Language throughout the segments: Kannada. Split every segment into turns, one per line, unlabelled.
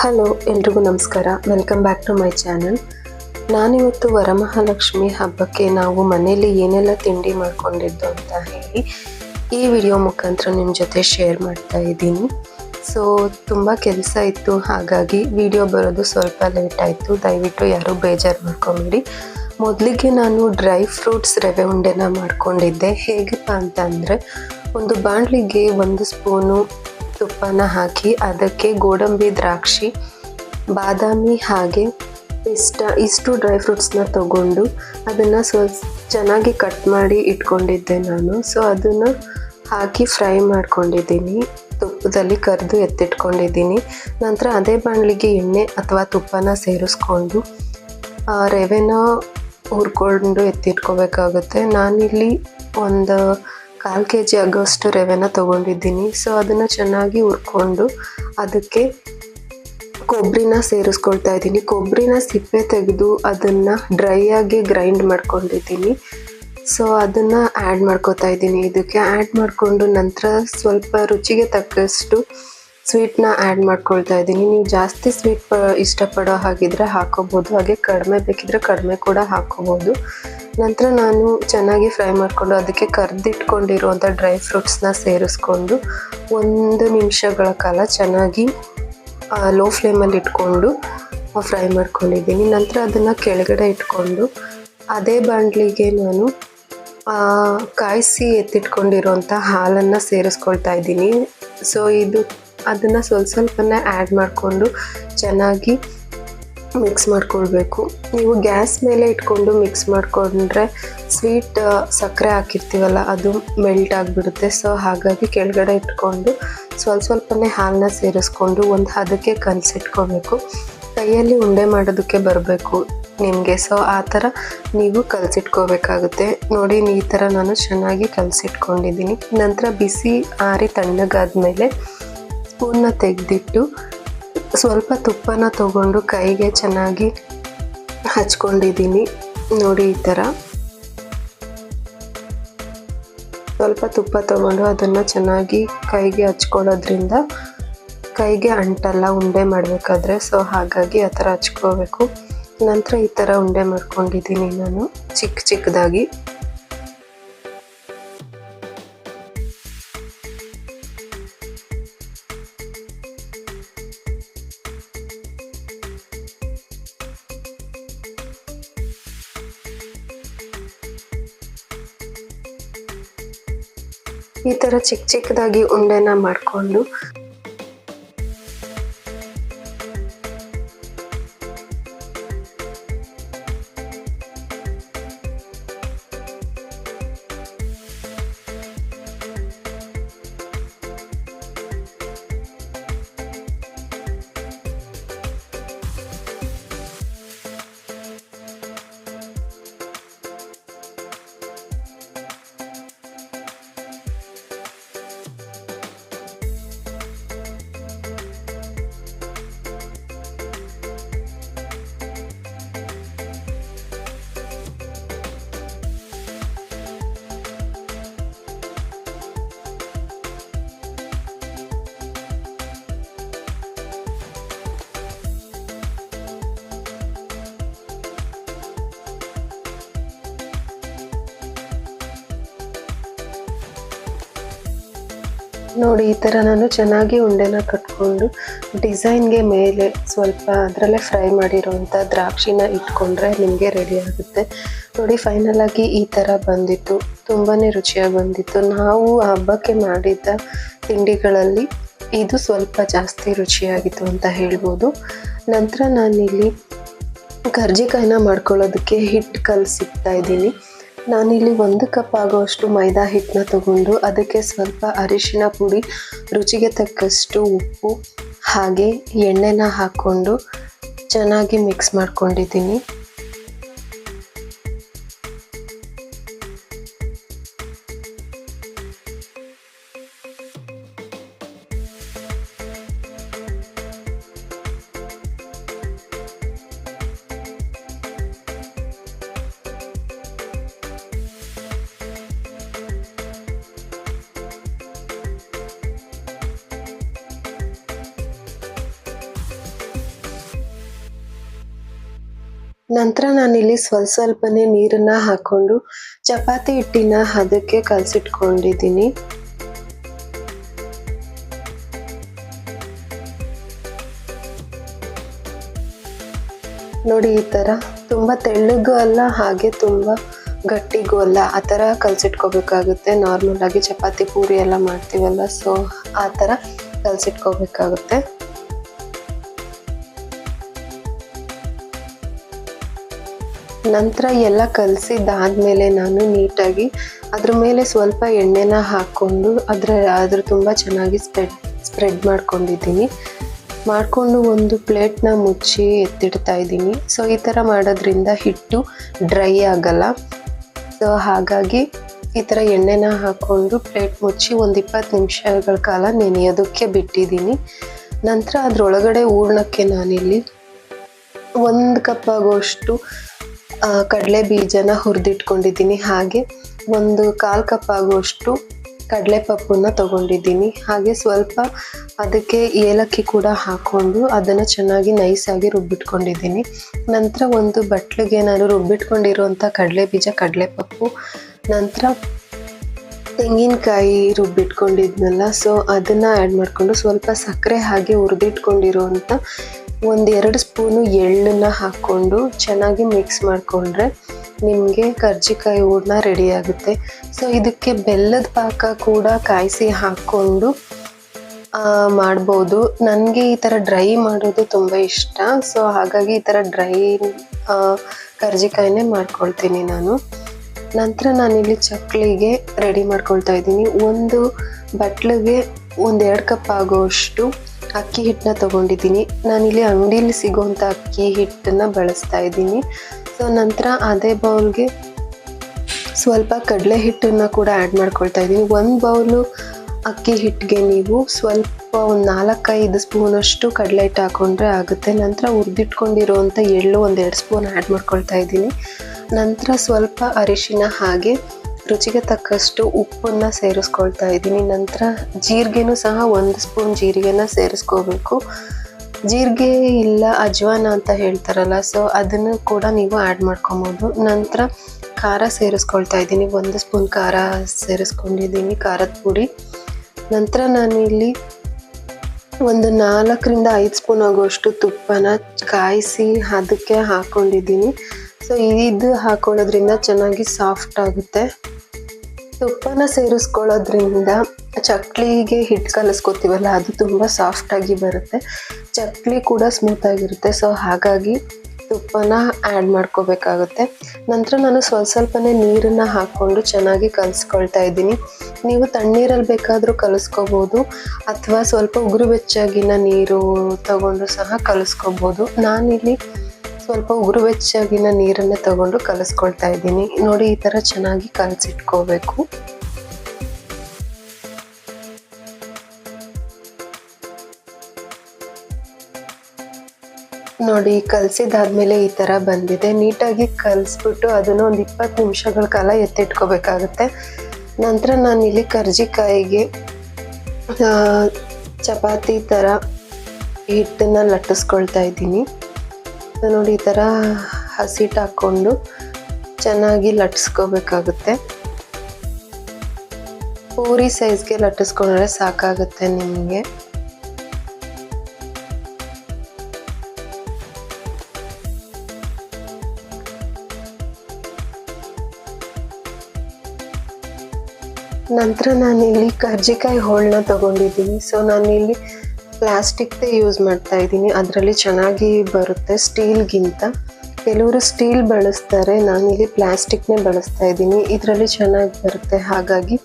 ಹಲೋ, ಎಲ್ರಿಗೂ ನಮಸ್ಕಾರ. Welcome back to my channel ನಾನಿವತ್ತು ವರಮಹಾಲಕ್ಷ್ಮಿ ಹಬ್ಬಕ್ಕೆ ನಾವು ಮನೆಯಲ್ಲಿ ಏನೆಲ್ಲ ತಿಂಡಿ ಮಾಡಿಕೊಂಡಿದ್ದು ಅಂತ ಹೇಳಿ ಈ ವಿಡಿಯೋ ಮುಖಾಂತರ ನಿಮ್ಮ ಜೊತೆ ಶೇರ್ ಮಾಡ್ತಾ ಇದ್ದೀನಿ. ಸೊ ತುಂಬ ಕೆಲಸ ಇತ್ತು. ಹಾಗಾಗಿ ವಿಡಿಯೋ ಬರೋದು ಸ್ವಲ್ಪ ಲೇಟ್ ಆಯಿತು. ದಯವಿಟ್ಟು ಯಾರೂ ಬೇಜಾರು ಮಾಡ್ಕೊಬೇಡಿ. ಮೊದಲಿಗೆ ನಾನು ಡ್ರೈ ಫ್ರೂಟ್ಸ್ ರವೆ ಉಂಡೆನ ಮಾಡ್ಕೊಂಡಿದ್ದೆ. ಹೇಗಪ್ಪ ಅಂತ ಅಂದರೆ ಒಂದು ಬಾಣಲಿಗೆ ಒಂದು ಸ್ಪೂನು ತುಪ್ಪನ ಹಾಕಿ ಅದಕ್ಕೆ ಗೋಡಂಬಿ, ದ್ರಾಕ್ಷಿ, ಬಾದಾಮಿ ಹಾಗೆ ಇಷ್ಟ ಇಷ್ಟು ಡ್ರೈ ಫ್ರೂಟ್ಸ್ನ ತಗೊಂಡು ಅದನ್ನು ಸ್ವಲ್ಪ ಚೆನ್ನಾಗಿ ಕಟ್ ಮಾಡಿ ಇಟ್ಕೊಂಡಿದ್ದೆ ನಾನು. ಸೊ ಅದನ್ನು ಹಾಕಿ ಫ್ರೈ ಮಾಡ್ಕೊಂಡಿದ್ದೀನಿ. ತುಪ್ಪದಲ್ಲಿ ಕರೆದು ಎತ್ತಿಟ್ಕೊಂಡಿದ್ದೀನಿ. ನಂತರ ಅದೇ ಬಾಣಲಿಗೆ ಎಣ್ಣೆ ಅಥವಾ ತುಪ್ಪನ ಸೇರಿಸ್ಕೊಂಡು ರವೆನ ಹುರ್ಕೊಂಡು ಎತ್ತಿಟ್ಕೋಬೇಕಾಗುತ್ತೆ. ನಾನಿಲ್ಲಿ ಒಂದು ಕಾಲು ಕೆ ಜಿ ಆಗೋಷ್ಟು ರವೆನ ತೊಗೊಂಡಿದ್ದೀನಿ. ಸೊ ಅದನ್ನು ಚೆನ್ನಾಗಿ ಹುರ್ಕೊಂಡು ಅದಕ್ಕೆ ಕೊಬ್ಬರಿನ ಸೇರಿಸ್ಕೊಳ್ತಾ ಇದ್ದೀನಿ. ಕೊಬ್ಬರಿನ ಸಿಪ್ಪೆ ತೆಗೆದು ಅದನ್ನು ಡ್ರೈ ಆಗಿ ಗ್ರೈಂಡ್ ಮಾಡ್ಕೊಂಡಿದ್ದೀನಿ. ಸೊ ಅದನ್ನು ಆ್ಯಡ್ ಮಾಡ್ಕೋತಾ ಇದ್ದೀನಿ. ಇದಕ್ಕೆ ಆ್ಯಡ್ ಮಾಡಿಕೊಂಡು ನಂತರ ಸ್ವಲ್ಪ ರುಚಿಗೆ ತಕ್ಕಷ್ಟು ಸ್ವೀಟ್ನ ಆ್ಯಡ್ ಮಾಡ್ಕೊಳ್ತಾ ಇದ್ದೀನಿ. ನೀವು ಜಾಸ್ತಿ ಸ್ವೀಟ್ ಇಷ್ಟಪಡೋ ಹಾಗಿದ್ರೆ ಹಾಕೋಬೋದು. ಹಾಗೆ ಕಡಿಮೆ ಬೇಕಿದ್ರೆ ಕಡಿಮೆ ಕೂಡ ಹಾಕೋಬೋದು. ನಂತರ ನಾನು ಚೆನ್ನಾಗಿ ಫ್ರೈ ಮಾಡಿಕೊಂಡು ಅದಕ್ಕೆ ಕರೆದಿಟ್ಕೊಂಡಿರುವಂಥ ಡ್ರೈ ಫ್ರೂಟ್ಸ್ನ ಸೇರಿಸ್ಕೊಂಡು ಒಂದು ನಿಮಿಷಗಳ ಕಾಲ ಚೆನ್ನಾಗಿ ಲೋ ಫ್ಲೇಮಲ್ಲಿ ಇಟ್ಕೊಂಡು ಫ್ರೈ ಮಾಡ್ಕೊಂಡಿದ್ದೀನಿ. ನಂತರ ಅದನ್ನು ಕೆಳಗಡೆ ಇಟ್ಕೊಂಡು ಅದೇ ಬಾಣಲಿಗೆ ನಾನು ಕಾಯಿಸಿ ಎತ್ತಿಟ್ಕೊಂಡಿರುವಂಥ ಹಾಲನ್ನು ಸೇರಿಸ್ಕೊಳ್ತಾ ಇದ್ದೀನಿ. ಸೊ, ಇದು ಅದನ್ನು ಸ್ವಲ್ಪ ಸ್ವಲ್ಪನೇ ಆ್ಯಡ್ ಮಾಡಿಕೊಂಡು ಚೆನ್ನಾಗಿ ಮಿಕ್ಸ್ ಮಾಡ್ಕೊಳ್ಬೇಕು. ನೀವು ಗ್ಯಾಸ್ ಮೇಲೆ ಇಟ್ಕೊಂಡು ಮಿಕ್ಸ್ ಮಾಡಿಕೊಂಡ್ರೆ ಸ್ವೀಟ್ ಸಕ್ಕರೆ ಹಾಕಿರ್ತೀವಲ್ಲ, ಅದು ಮೆಲ್ಟ್ ಆಗಿಬಿಡುತ್ತೆ. ಸೊ ಹಾಗಾಗಿ ಕೆಳಗಡೆ ಇಟ್ಕೊಂಡು ಸ್ವಲ್ಪ ಸ್ವಲ್ಪನೇ ಹಾಲನ್ನ ಸೇರಿಸ್ಕೊಂಡು ಒಂದು ಹದಕ್ಕೆ ಕಲಸಿಟ್ಕೋಬೇಕು ಕೈಯಲ್ಲಿ ಉಂಡೆ ಮಾಡೋದಕ್ಕೆ ಬರಬೇಕು ನಿಮಗೆ. ಸೊ ಆ ಥರ ನೀವು ಕಲಸಿಟ್ಕೋಬೇಕಾಗುತ್ತೆ ನೋಡಿ, ಈ ಥರ ನಾನು ಚೆನ್ನಾಗಿ ಕಲಸಿಟ್ಕೊಂಡಿದ್ದೀನಿ. ನಂತರ ಬಿಸಿ ಆರಿ ತಣ್ಣಗಾದ್ಮೇಲೆ ಸ್ಪೂನ್ನ ತೆಗೆದಿಟ್ಟು ಸ್ವಲ್ಪ ತುಪ್ಪನ ತಗೊಂಡು ಕೈಗೆ ಚೆನ್ನಾಗಿ ಹಚ್ಕೊಂಡಿದ್ದೀನಿ. ನೋಡಿ ಈ ಥರ. ಸ್ವಲ್ಪ ತುಪ್ಪ ತಗೊಂಡು ಅದನ್ನು ಚೆನ್ನಾಗಿ ಕೈಗೆ ಹಚ್ಕೊಳ್ಳೋದ್ರಿಂದ ಕೈಗೆ ಅಂಟಲ್ಲ, ಉಂಡೆ ಮಾಡಬೇಕಾದ್ರೆ. ಸೊ, ಹಾಗಾಗಿ ಆ ಥರ ಹಚ್ಕೋಬೇಕು. ನಂತರ ಈ ಥರ ಉಂಡೆ ಮಾಡ್ಕೊಂಡಿದ್ದೀನಿ ನಾನು ಚಿಕ್ಕ ಚಿಕ್ಕದಾಗಿ. ಈ ತರ ಚಿಕ್ಕ ಚಿಕ್ಕದಾಗಿ ಉಂಡೆನ ಮಾಡಿಕೊಂಡು ನೋಡಿ, ಈ ಥರ ನಾನು ಚೆನ್ನಾಗಿ ಉಂಡೆನ ಕಟ್ಕೊಂಡು ಡಿಸೈನ್ಗೆ ಮೇಲೆ ಸ್ವಲ್ಪ ಅದರಲ್ಲೇ ಫ್ರೈ ಮಾಡಿರೋಂಥ ದ್ರಾಕ್ಷಿನ ಇಟ್ಕೊಂಡ್ರೆ ನಿಮಗೆ ರೆಡಿ ಆಗುತ್ತೆ. ನೋಡಿ ಫೈನಲ್ ಆಗಿ ಈ ಥರ ಬಂದಿತ್ತು. ತುಂಬಾ ರುಚಿಯಾಗಿ ಬಂದಿತ್ತು. ನಾವು ಹಬ್ಬಕ್ಕೆ ಮಾಡಿದ್ದ ತಿಂಡಿಗಳಲ್ಲಿ ಇದು ಸ್ವಲ್ಪ ಜಾಸ್ತಿ ರುಚಿಯಾಗಿತ್ತು ಅಂತ ಹೇಳ್ಬೋದು. ನಂತರ ನಾನಿಲ್ಲಿ ಕರ್ಜಿಕಾಯಿನ ಮಾಡ್ಕೊಳ್ಳೋದಕ್ಕೆ ಹಿಟ್ಟು ಕಲಸಿಕ್ತಾ ಇದ್ದೀನಿ. ನಾನಿಲ್ಲಿ ಒಂದು ಕಪ್ ಆಗುವಷ್ಟು ಮೈದಾ ಹಿಟ್ಟನ್ನ ತಗೊಂಡು ಅದಕ್ಕೆ ಸ್ವಲ್ಪ ಅರಿಶಿನ ಪುಡಿ, ರುಚಿಗೆ ತಕ್ಕಷ್ಟು ಉಪ್ಪು, ಹಾಗೆ ಎಣ್ಣೆನ ಹಾಕ್ಕೊಂಡು ಚೆನ್ನಾಗಿ ಮಿಕ್ಸ್ ಮಾಡ್ಕೊಂಡಿದ್ದೀನಿ. ನಂತರ ನಾನಿಲ್ಲಿ ಸ್ವಲ್ಪ ಸ್ವಲ್ಪನೇ ನೀರನ್ನ ಹಾಕೊಂಡು ಚಪಾತಿ ಹಿಟ್ಟಿನ ಹದಕ್ಕೆ ಕಲಸಿಟ್ಕೊಂಡಿದ್ದೀನಿ. ನೋಡಿ ಈ ಥರ ತುಂಬ ತೆಳ್ಳಗೂ ಅಲ್ಲ, ಹಾಗೆ ತುಂಬ ಗಟ್ಟಿಗೂ ಅಲ್ಲ, ಆ ಥರ ಕಲಸಿಟ್ಕೋಬೇಕಾಗುತ್ತೆ. ನಾರ್ಮಲ್ ಆಗಿ ಚಪಾತಿ ಪೂರಿ ಎಲ್ಲ ಮಾಡ್ತೀವಲ್ಲ ಸೊ ಆ ಥರ ಕಲಸಿಟ್ಕೋಬೇಕಾಗುತ್ತೆ. ನಂತರ ಎಲ್ಲ ಕಲಸಿದ್ದಾದಮೇಲೆ ನಾನು ನೀಟಾಗಿ ಅದ್ರ ಮೇಲೆ ಸ್ವಲ್ಪ ಎಣ್ಣೆನ ಹಾಕ್ಕೊಂಡು ಅದರ, ಅದ್ರ ತುಂಬ ಚೆನ್ನಾಗಿ ಸ್ಪ್ರೆಡ್ ಸ್ಪ್ರೆಡ್ ಮಾಡ್ಕೊಂಡಿದ್ದೀನಿ. ಮಾಡಿಕೊಂಡು ಒಂದು ಪ್ಲೇಟ್ನ ಮುಚ್ಚಿ ಎತ್ತಿಡ್ತಾ ಇದ್ದೀನಿ. ಸೊ ಈ ಥರ ಮಾಡೋದ್ರಿಂದ ಹಿಟ್ಟು ಡ್ರೈ ಆಗಲ್ಲ. ಸೊ ಹಾಗಾಗಿ ಈ ಥರ ಎಣ್ಣೆನ ಹಾಕ್ಕೊಂಡು ಪ್ಲೇಟ್ ಮುಚ್ಚಿ ಒಂದು ಇಪ್ಪತ್ತು ನಿಮಿಷಗಳ ಕಾಲ ನೆನೆಯೋದಕ್ಕೆ ಬಿಟ್ಟಿದ್ದೀನಿ. ನಂತರ ಅದರೊಳಗಡೆ ಹೂರ್ಣಕ್ಕೆ ನಾನಿಲ್ಲಿ ಒಂದು ಕಪ್ ಆಗೋಷ್ಟು ಕಡಲೆ ಬೀಜನ ಹುರಿದಿಟ್ಕೊಂಡಿದ್ದೀನಿ. ಹಾಗೆ ಒಂದು ಕಾಲು ಕಪ್ ಆಗುವಷ್ಟು ಕಡಲೆ ಪಪ್ಪನ್ನು ತಗೊಂಡಿದ್ದೀನಿ. ಹಾಗೆ ಸ್ವಲ್ಪ ಅದಕ್ಕೆ ಏಲಕ್ಕಿ ಕೂಡ ಹಾಕ್ಕೊಂಡು ಅದನ್ನು ಚೆನ್ನಾಗಿ ನೈಸಾಗಿ ರುಬ್ಬಿಟ್ಕೊಂಡಿದ್ದೀನಿ. ನಂತರ ಒಂದು ಬಟ್ಲಿಗೆ ನಾನು ರುಬ್ಬಿಟ್ಕೊಂಡಿರುವಂಥ ಕಡಲೆ ಬೀಜ ಕಡಲೆ ಪಪ್ಪು ನಂತರ ತೆಂಗಿನಕಾಯಿ ರುಬ್ಬಿಟ್ಕೊಂಡಿದ್ನಲ್ಲ ಸೊ ಅದನ್ನು ಆ್ಯಡ್ ಮಾಡಿಕೊಂಡು ಸ್ವಲ್ಪ ಸಕ್ಕರೆ ಹಾಗೆ ಹುರಿದಿಟ್ಕೊಂಡಿರುವಂಥ ಒಂದು ಎರಡು ಸ್ಪೂನು ಎಳ್ಳನ್ನು ಹಾಕ್ಕೊಂಡು ಚೆನ್ನಾಗಿ ಮಿಕ್ಸ್ ಮಾಡಿಕೊಂಡ್ರೆ ನಿಮಗೆ ಕರ್ಜಿಕಾಯಿ ಹೂರ್ಣ ರೆಡಿ ಆಗುತ್ತೆ. ಸೊ ಇದಕ್ಕೆ ಬೆಲ್ಲದ ಪಾಕ ಕೂಡ ಕಾಯಿಸಿ ಹಾಕ್ಕೊಂಡು ಮಾಡ್ಬೋದು. ನನಗೆ ಈ ಥರ ಡ್ರೈ ಮಾಡೋದು ತುಂಬ ಇಷ್ಟ. ಸೊ ಹಾಗಾಗಿ ಈ ಥರ ಡ್ರೈ ಕರ್ಜಿಕಾಯಿನೇ ಮಾಡ್ಕೊಳ್ತೀನಿ ನಾನು. ನಂತರ ನಾನಿಲ್ಲಿ ಚಕ್ಲಿಗೆ ರೆಡಿ ಮಾಡ್ಕೊಳ್ತಾ ಇದ್ದೀನಿ. ಒಂದು ಬಟ್ಲಿಗೆ ಒಂದೆರಡು ಕಪ್ ಆಗೋಷ್ಟು ಅಕ್ಕಿ ಹಿಟ್ಟನ್ನ ತೊಗೊಂಡಿದ್ದೀನಿ. ನಾನಿಲ್ಲಿ ಅಂಗಡಿಯಲ್ಲಿ ಸಿಗುವಂಥ ಅಕ್ಕಿ ಹಿಟ್ಟನ್ನು ಬಳಸ್ತಾ ಇದ್ದೀನಿ. ಸೊ ನಂತರ ಅದೇ ಬೌಲ್ಗೆ ಸ್ವಲ್ಪ ಕಡಲೆ ಹಿಟ್ಟನ್ನು ಕೂಡ ಆ್ಯಡ್ ಮಾಡ್ಕೊಳ್ತಾ ಇದ್ದೀನಿ. ಒಂದು ಬೌಲು ಅಕ್ಕಿ ಹಿಟ್ಟಿಗೆ ನೀವು ಸ್ವಲ್ಪ ಒಂದು ನಾಲ್ಕೈದು ಸ್ಪೂನಷ್ಟು ಕಡಲೆ ಹಿಟ್ಟು ಹಾಕೊಂಡ್ರೆ ಆಗುತ್ತೆ. ನಂತರ ಹುರಿದಿಟ್ಕೊಂಡಿರುವಂಥ ಎಳ್ಳು ಒಂದು ಎರಡು ಸ್ಪೂನ್ ಆ್ಯಡ್ ಮಾಡ್ಕೊಳ್ತಾ ಇದ್ದೀನಿ. ನಂತರ ಸ್ವಲ್ಪ ಅರಿಶಿನ ಹಾಗೆ ರುಚಿಗೆ ತಕ್ಕಷ್ಟು ಉಪ್ಪನ್ನು ಸೇರಿಸ್ಕೊಳ್ತಾ ಇದ್ದೀನಿ. ನಂತರ ಜೀರಿಗೆನೂ ಸಹ ಒಂದು ಸ್ಪೂನ್ ಜೀರಿಗೆನ ಸೇರಿಸ್ಕೋಬೇಕು. ಜೀರಿಗೆ ಇಲ್ಲ ಅಜ್ವಾನ ಅಂತ ಹೇಳ್ತಾರಲ್ಲ ಸೊ ಅದನ್ನು ಕೂಡ ನೀವು ಆ್ಯಡ್ ಮಾಡ್ಕೊಬೋದು. ನಂತರ ಖಾರ ಸೇರಿಸ್ಕೊಳ್ತಾ ಇದ್ದೀನಿ. ಒಂದು ಸ್ಪೂನ್ ಖಾರ ಸೇರಿಸ್ಕೊಂಡಿದ್ದೀನಿ, ಖಾರದ ಪುಡಿ. ನಂತರ ನಾನು ಇಲ್ಲಿ ಒಂದು ನಾಲ್ಕರಿಂದ ಐದು ಸ್ಪೂನ್ ಆಗುವಷ್ಟು ತುಪ್ಪನ ಕಾಯಿಸಿ ಅದಕ್ಕೆ ಹಾಕ್ಕೊಂಡಿದ್ದೀನಿ ಸೊ ಇದು ಹಾಕೊಳ್ಳೋದ್ರಿಂದ ಚೆನ್ನಾಗಿ ಸಾಫ್ಟ್ ಆಗುತ್ತೆ. ತುಪ್ಪನ ಸೇರಿಸ್ಕೊಳ್ಳೋದ್ರಿಂದ ಚಕ್ಲಿಗೆ ಹಿಟ್ಟು ಕಲಿಸ್ಕೊತೀವಲ್ಲ, ಅದು ತುಂಬ ಸಾಫ್ಟಾಗಿ ಬರುತ್ತೆ. ಚಕ್ಲಿ ಕೂಡ ಸ್ಮೂತಾಗಿರುತ್ತೆ ಸೊ ಹಾಗಾಗಿ ತುಪ್ಪನ ಆ್ಯಡ್ ಮಾಡ್ಕೋಬೇಕಾಗುತ್ತೆ. ನಂತರ ನಾನು ಸ್ವಲ್ಪ ಸ್ವಲ್ಪನೇ ನೀರನ್ನು ಹಾಕ್ಕೊಂಡು ಚೆನ್ನಾಗಿ ಕಲಿಸ್ಕೊಳ್ತಾ ಇದ್ದೀನಿ. ನೀವು ತಣ್ಣೀರಲ್ಲಿ ಬೇಕಾದರೂ ಕಲಿಸ್ಕೋಬೋದು, ಅಥವಾ ಸ್ವಲ್ಪ ಉಗುರು ಬೆಚ್ಚಾಗಿನ ನೀರು ತಗೊಂಡು ಸಹ ಕಲಿಸ್ಕೋಬೋದು. ನಾನಿಲ್ಲಿ ಸ್ವಲ್ಪ ಉರುವೆಚ್ಚಾಗಿನ ನೀರನ್ನ ತಗೊಂಡು ಕಲಿಸ್ಕೊಳ್ತಾ ಇದ್ದೀನಿ. ನೋಡಿ, ಈ ಥರ ಚೆನ್ನಾಗಿ ಕಲಸಿಟ್ಕೋಬೇಕು. ನೋಡಿ ಕಲಸಿದಾದ್ಮೇಲೆ ಈ ಥರ ಬಂದಿದೆ. ನೀಟಾಗಿ ಕಲಿಸ್ಬಿಟ್ಟು ಅದನ್ನು ಒಂದು ಇಪ್ಪತ್ತು ನಿಮಿಷಗಳ ಕಾಲ ಎತ್ತಿಟ್ಕೋಬೇಕಾಗುತ್ತೆ. ನಂತರ ನಾನು ಇಲ್ಲಿ ಕರ್ಜಿಕಾಯಿಗೆ ಚಪಾತಿ ಥರ ಹಿಟ್ಟನ್ನು ಲಟ್ಟಿಸ್ಕೊಳ್ತಾ ಇದ್ದೀನಿ. ನೋಡಿ ಈ ಥರ ಹಸಿಟ್ಟು ಹಾಕ್ಕೊಂಡು ಚೆನ್ನಾಗಿ ಲಟ್ಟಿಸ್ಕೋಬೇಕಾಗುತ್ತೆ ಪೂರಿ ಸೈಜ್ಗೆ ಲಟ್ಟಿಸ್ಕೊಂಡ್ರೆ ಸಾಕಾಗುತ್ತೆ ನಿಮಗೆ. ನಂತರ ನಾನಿಲ್ಲಿ ಕರ್ಜಿಕಾಯಿ ಹೋಳನ್ನ ತಗೊಂಡಿದ್ದೀನಿ. ಸೊ ನಾನಿಲ್ಲಿ ಪ್ಲಾಸ್ಟಿಕ್ದೇ ಯೂಸ್ ಮಾಡ್ತಾ ಇದ್ದೀನಿ. ಅದರಲ್ಲಿ ಚೆನ್ನಾಗಿ ಬರುತ್ತೆ ಸ್ಟೀಲ್ಗಿಂತ ಕೆಲವರು ಸ್ಟೀಲ್ ಬಳಸ್ತಾರೆ ನಾನಿಲ್ಲಿ ಪ್ಲಾಸ್ಟಿಕ್ನೇ ಬಳಸ್ತಾ ಇದ್ದೀನಿ. ಇದರಲ್ಲಿ ಚೆನ್ನಾಗಿ ಬರುತ್ತೆ. ಹಾಗಾಗಿ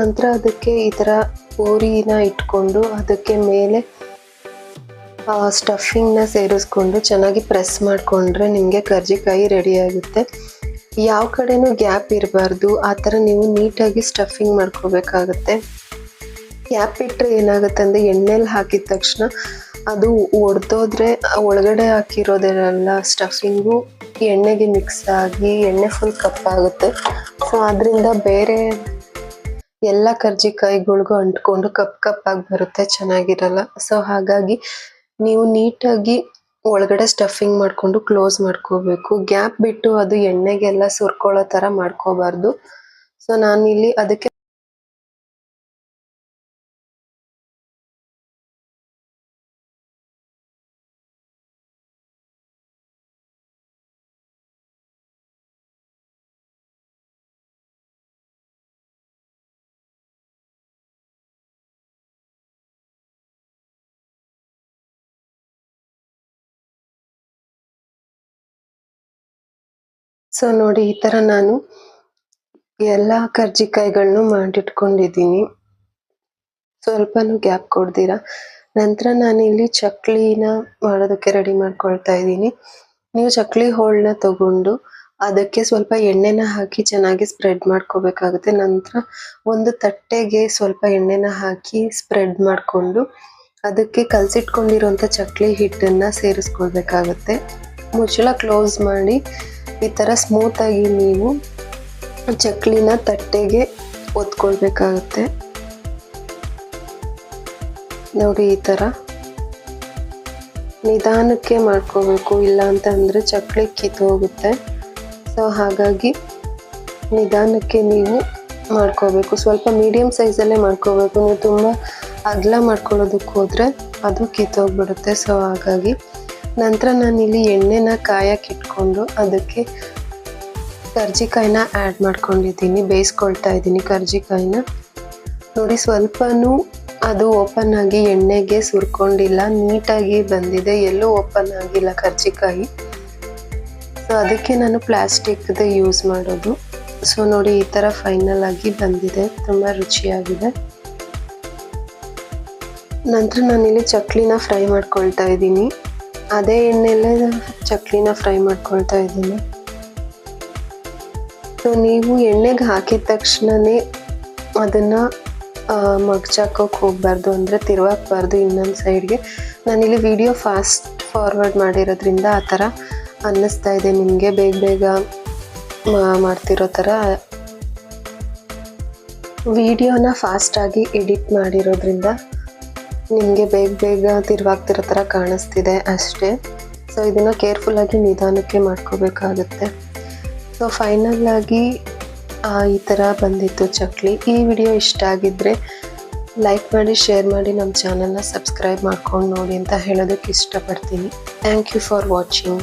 ನಂತರ ಅದಕ್ಕೆ ಈ ಥರ ಪೋರಿನ ಇಟ್ಕೊಂಡು ಅದಕ್ಕೆ ಮೇಲೆ ಸ್ಟಫಿಂಗ್ನ ಸೇರಿಸ್ಕೊಂಡು ಚೆನ್ನಾಗಿ ಪ್ರೆಸ್ ಮಾಡಿಕೊಂಡ್ರೆ ನಿಮಗೆ ಕರ್ಜಿಕಾಯಿ ರೆಡಿ ಆಗುತ್ತೆ. ಯಾವ ಕಡೆನೂ ಗ್ಯಾಪ್ ಇರಬಾರ್ದು. ಆ ಥರ ನೀವು ನೀಟಾಗಿ ಸ್ಟಫಿಂಗ್ ಮಾಡ್ಕೋಬೇಕಾಗತ್ತೆ. ಗ್ಯಾಪ್ ಇಟ್ಟರೆ ಏನಾಗುತ್ತೆ ಅಂದರೆ ಎಣ್ಣೆಲಿ ಹಾಕಿದ ತಕ್ಷಣ ಅದು ಒಡೆದೋದ್ರೆ, ಒಳಗಡೆ ಹಾಕಿರೋದೆಲ್ಲ ಸ್ಟಫಿಂಗು ಎಣ್ಣೆಗೆ ಮಿಕ್ಸ್ ಆಗಿ ಎಣ್ಣೆ ಫುಲ್ ಕಪ್ಪಾಗುತ್ತೆ ಸೊ ಅದರಿಂದ ಬೇರೆ ಎಲ್ಲ ಕರ್ಜಿಕಾಯಿಗಳಿಗೂ ಅಂಟ್ಕೊಂಡು ಕಪ್ ಕಪ್ಪಾಗಿ ಬರುತ್ತೆ, ಚೆನ್ನಾಗಿರಲ್ಲ. ಸೊ ಹಾಗಾಗಿ ನೀವು ನೀಟಾಗಿ ಒಳಗಡೆ ಸ್ಟಫಿಂಗ್ ಮಾಡ್ಕೊಂಡು ಕ್ಲೋಸ್ ಮಾಡ್ಕೋಬೇಕು. ಗ್ಯಾಪ್ ಬಿಟ್ಟು ಅದು ಎಣ್ಣೆಗೆಲ್ಲ ಸುರ್ಕೊಳ್ಳೋ ತರ ಮಾಡ್ಕೋಬಾರ್ದು. ಸೊ ನಾನಿಲ್ಲಿ ಅದಕ್ಕೆ ಸೊ ನೋಡಿ, ಈ ತರ ನಾನು ಎಲ್ಲ ಕರ್ಜಿಕಾಯಿಗಳನ್ನು ಮಾಡಿಟ್ಕೊಂಡಿದ್ದೀನಿ. ಸ್ವಲ್ಪನೂ ಗ್ಯಾಪ್ ಕೊಡ್ದಿರ? ನಂತರ ನಾನು ಇಲ್ಲಿ ಚಕ್ಲಿನ ಮಾಡೋದಕ್ಕೆ ರೆಡಿ ಮಾಡ್ಕೊಳ್ತಾ ಇದ್ದೀನಿ. ನೀವು ಚಕ್ಲಿ ಹೋಳನ್ನ ತಗೊಂಡು ಅದಕ್ಕೆ ಸ್ವಲ್ಪ ಎಣ್ಣೆನ ಹಾಕಿ ಚೆನ್ನಾಗಿ ಸ್ಪ್ರೆಡ್ ಮಾಡ್ಕೋಬೇಕಾಗುತ್ತೆ. ನಂತರ ಒಂದು ತಟ್ಟೆಗೆ ಸ್ವಲ್ಪ ಎಣ್ಣೆನ ಹಾಕಿ ಸ್ಪ್ರೆಡ್ ಮಾಡಿಕೊಂಡು ಅದಕ್ಕೆ ಕಲಸಿಟ್ಕೊಂಡಿರುವಂಥ ಚಕ್ಲಿ ಹಿಟ್ಟನ್ನು ಸೇರಿಸ್ಕೊಳ್ಬೇಕಾಗುತ್ತೆ. ಮುಚ್ಚಳ ಕ್ಲೋಸ್ ಮಾಡಿ ಈ ಥರ ಸ್ಮೂತಾಗಿ ನೀವು ಚಕ್ಲಿನ ತಟ್ಟೆಗೆ ಒತ್ಕೊಳ್ಬೇಕಾಗುತ್ತೆ. ನೋಡಿ ಈ ಥರ ನಿಧಾನಕ್ಕೆ ಮಾಡ್ಕೋಬೇಕು ಇಲ್ಲ ಅಂತ ಅಂದರೆ ಚಕ್ಲಿ ಕಿತ್ತು ಹೋಗುತ್ತೆ. ಸೊ ಹಾಗಾಗಿ ನಿಧಾನಕ್ಕೆ ನೀವು ಮಾಡ್ಕೋಬೇಕು. ಸ್ವಲ್ಪ ಮೀಡಿಯಮ್ ಸೈಜಲ್ಲೇ ಮಾಡ್ಕೋಬೇಕು. ನೀವು ತುಂಬ ಅಗಲ ಮಾಡ್ಕೊಳ್ಳೋದಕ್ಕೆ ಹೋದರೆ ಅದು ಕಿತ್ತೋಗ್ಬಿಡುತ್ತೆ ಸೊ ಹಾಗಾಗಿ ನಂತರ ನಾನಿಲ್ಲಿ ಎಣ್ಣೆನ ಕಾಯಕ್ಕೆ ಇಟ್ಕೊಂಡು ಅದಕ್ಕೆ ಕರ್ಜಿಕಾಯಿನ ಆ್ಯಡ್ ಮಾಡ್ಕೊಂಡಿದ್ದೀನಿ, ಬೇಯಿಸ್ಕೊಳ್ತಾ ಇದ್ದೀನಿ ಕರ್ಜಿಕಾಯಿನ. ನೋಡಿ, ಸ್ವಲ್ಪನೂ ಅದು ಓಪನ್ ಆಗಿ ಎಣ್ಣೆಗೆ ಸುರ್ಕೊಂಡಿಲ್ಲ, ನೀಟಾಗಿ ಬಂದಿದೆ, ಎಲ್ಲೂ ಓಪನ್ ಆಗಿಲ್ಲ ಕರ್ಜಿಕಾಯಿ. ಸೊ ಅದಕ್ಕೆ ನಾನು ಪ್ಲಾಸ್ಟಿಕ್ದು ಯೂಸ್ ಮಾಡೋದು. ಸೊ ನೋಡಿ, ಈ ಥರ ಫೈನಲ್ ಆಗಿ ಬಂದಿದೆ, ತುಂಬ ರುಚಿಯಾಗಿದೆ. ನಂತರ ನಾನಿಲ್ಲಿ ಚಕ್ಲಿನ ಫ್ರೈ ಮಾಡ್ಕೊಳ್ತಾ ಇದ್ದೀನಿ. ಅದೇ ಎಣ್ಣೆಯಲ್ಲೇ ಚಕ್ಲಿನ ಫ್ರೈ ಮಾಡ್ಕೊಳ್ತಾ ಇದ್ದೀನಿ. ಸೊ ನೀವು ಎಣ್ಣೆಗೆ ಹಾಕಿದ ತಕ್ಷಣನೇ ಅದನ್ನು ಮಗ್ಚಾಕೋಕೆ ಹೋಗಬಾರ್ದು ಅಂದರೆ ತಿರುವಾಕ್ಬಾರ್ದು ಇನ್ನೊಂದು ಸೈಡ್ಗೆ. ನಾನಿಲ್ಲಿ ವಿಡಿಯೋ ಫಾಸ್ಟ್ ಫಾರ್ವರ್ಡ್ ಮಾಡಿರೋದ್ರಿಂದ ಆ ಥರ ಅನ್ನಿಸ್ತಾ ಇದೆ. ನಿಮಗೆ ಬೇಗ ಬೇಗ ಮಾಡ್ತಿರೋ ಥರ. ವಿಡಿಯೋನ ಫಾಸ್ಟಾಗಿ ಎಡಿಟ್ ಮಾಡಿರೋದ್ರಿಂದ ನಿಮಗೆ ಬೇಗ ಬೇಗ ತಿರುವಾಗ್ತಿರೋ ಥರ ಕಾಣಿಸ್ತಿದೆ ಅಷ್ಟೇ. ಸೊ ಇದನ್ನು ಕೇರ್ಫುಲ್ಲಾಗಿ ನಿಧಾನಕ್ಕೆ ಮಾಡ್ಕೋಬೇಕಾಗುತ್ತೆ. ಸೊ ಫೈನಲ್ ಆಗಿ ಈ ಥರ ಬಂದಿತ್ತು ಚಕ್ಲಿ. ಈ ವಿಡಿಯೋ ಇಷ್ಟ ಆಗಿದ್ದರೆ ಲೈಕ್ ಮಾಡಿ ಶೇರ್ ಮಾಡಿ ನಮ್ಮ ಚಾನಲ್ನ ಸಬ್ಸ್ಕ್ರೈಬ್ ಮಾಡ್ಕೊಂಡು ನೋಡಿ ಅಂತ ಹೇಳೋದಕ್ಕೆ ಇಷ್ಟಪಡ್ತೀನಿ. Thank you for watching